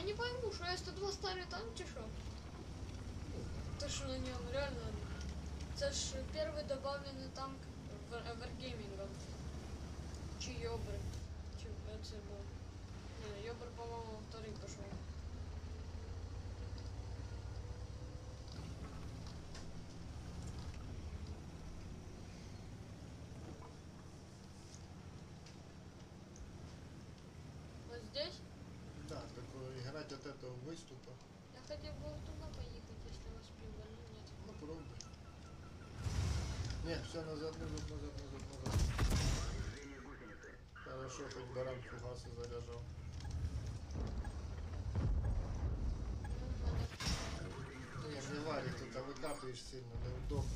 я не пойму, що я 102 старий танк чи що? Те, що на ньому реально. Це ж перший добавлений танк в Wargaming. Чи Йобр. Чи це був. Не, Йобр, по-моєму, вторий пішов. Вот здесь играть от этого выступа. я хотел бы туда поехать, если вас пиво, но нет. Ну пробуй. Нет, все назад, назад, назад, назад, назад. Хорошо, хоть баран фугасы заряжал. Ну, Не, не варит, это выкатываешь сильно, неудобно.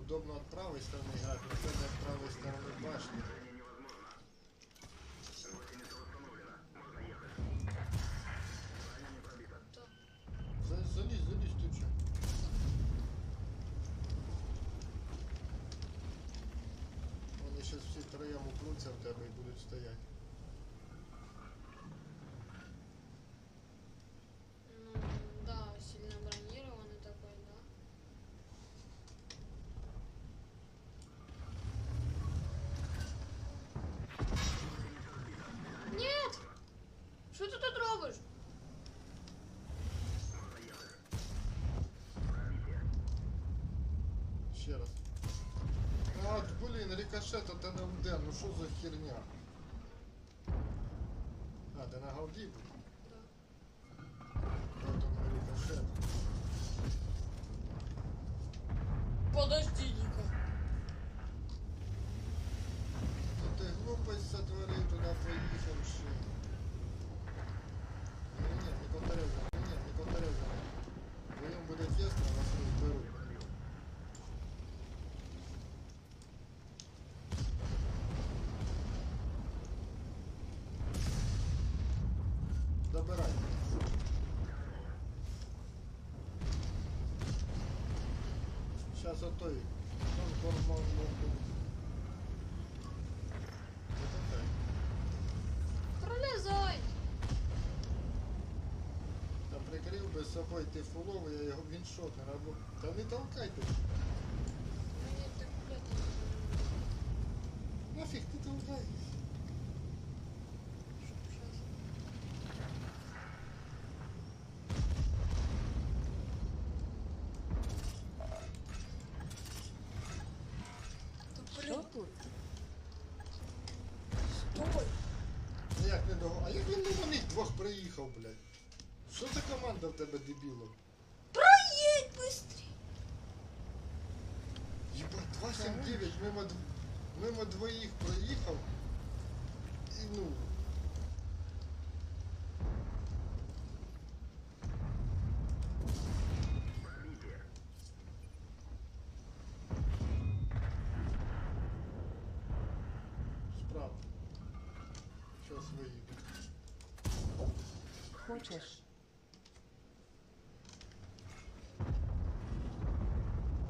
Удобно от правой стороны играть, когда от правой стороны башни. Вони сейчас всі троєм упруться в тебе і будуть стоять. Ну, да, сильно бронированный такой, да. Нет! Что ты тут робишь? Ще раз. А, рикошет от НМД, ну що за херня? А, ти на голді був? Да. От он рикошет. Подожди-ка. Добирай. Сейчас отой. Вон. Пролезай! Та прикрив би з собою ти фуловий, я його віншотер або. Та не толкайте. Мне так, блядь, Нафіг ти толкаєш? сейчас. Да, Що блин, тут? стой! Ну як не дого. А як він не них двох приїхав, блядь? Що за команда в тебе дебіло? Проедь быстрее! Єбать, 279 мимо, мимо двоїх проїхав. І ну. Хочеш?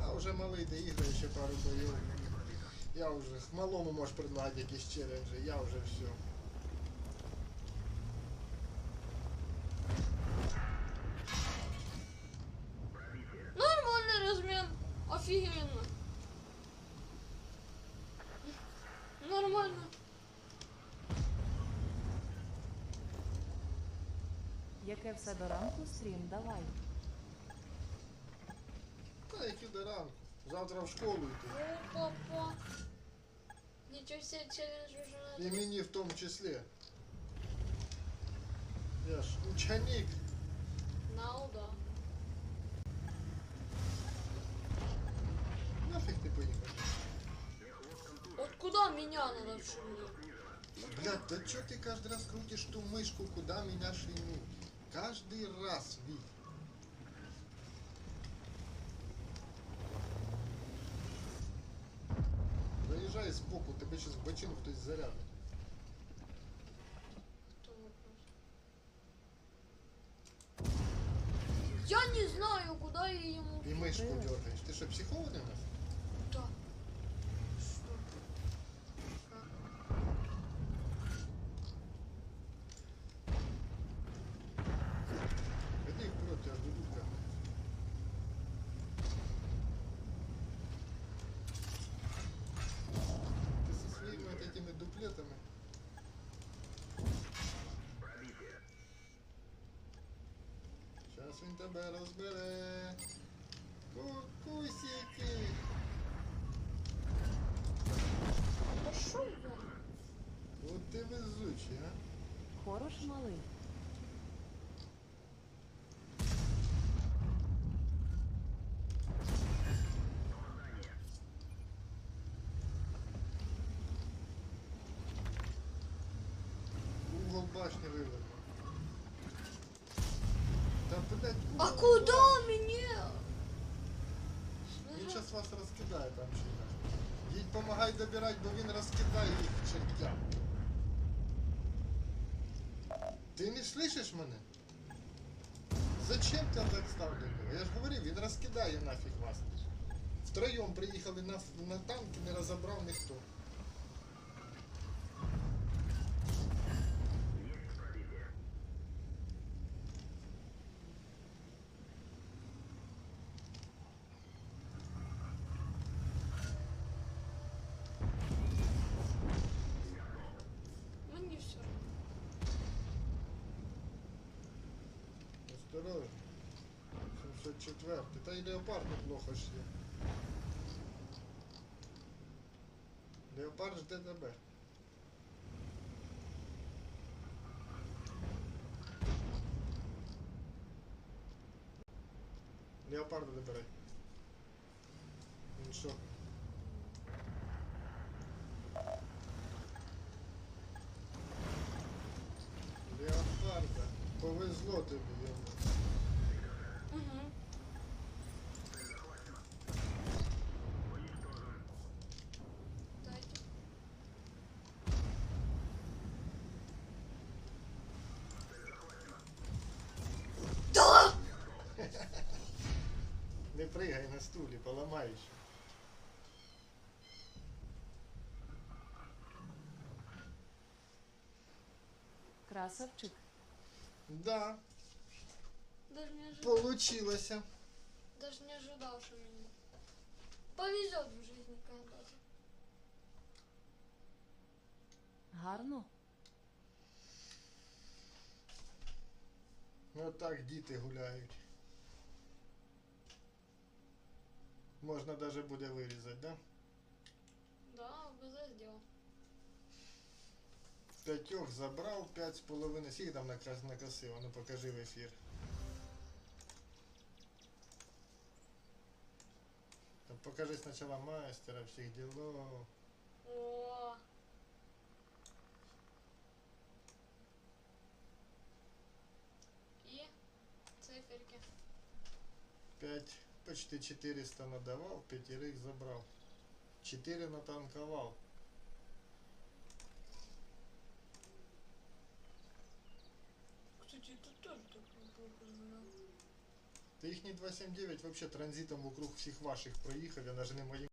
А вже малий доіграє ще пару боїв. Я вже малому можеш предлагати якісь челенджі, я вже все. Нормальный размен. Офигенно. Нормально. Яке все до ранку стрім? Давай. Та які до ранку. Завтра в школу йти. О, папа. Ничего себе челлендж уже І надо. мені в тому числі. Я ж ученик. Нау, да. Нафіг ти поїхав? Вот куда меня надо вшивнуть? Блядь, да чё ты каждый раз крутишь ту мышку, куда меня швырнуть? Каждый раз, Вить. Заезжай сбоку, тебе сейчас в бочину хтось зарядит. Я не знаю, куда я ему... И мышку дергаешь. Ты что, психованный у нас? Він тебе розбере. Кукусики. Пошел вон. От ти везучий, а? Хорош малий. Угол башни вивернув. А угол куда мне? Він зараз вас розкидає там чи як. Їдь помагай добирати, бо він розкидає їх к чертям. Ти не слышиш мене? Зачем ти так став до нього? Я ж говорив, він розкидає нафіг вас. Втроєм приїхали на, на танки, не розібрав ніхто. Осторожно. 704. Та й леопард неплохо є. Леопард жде тебе. Леопарда добирай. Він що? Повезло тобі, йому. Угу. Дайте. Да! Не пригай на стулі, поламаєш. Красавчик. Да, Даже не ожидал. получилося. Даже не ожидал, что мне повезет в жизни когда-то. Гарно. Ну так діти гуляють. Можна даже буде вирізати, да? Да, БЗ сделал. П'ятьох забрав, п'ять з половиною. Скільки там накрас накосив? Ну покажи в ефір. Там покажи спочатку майстера, всіх ділов. О, и циферки. 5, почти 400 надавав, п'ятерих забрав. 4 натанкував. Та їхній 279 вообще транзитом вокруг всіх ваших проїхав, я навіть не моїм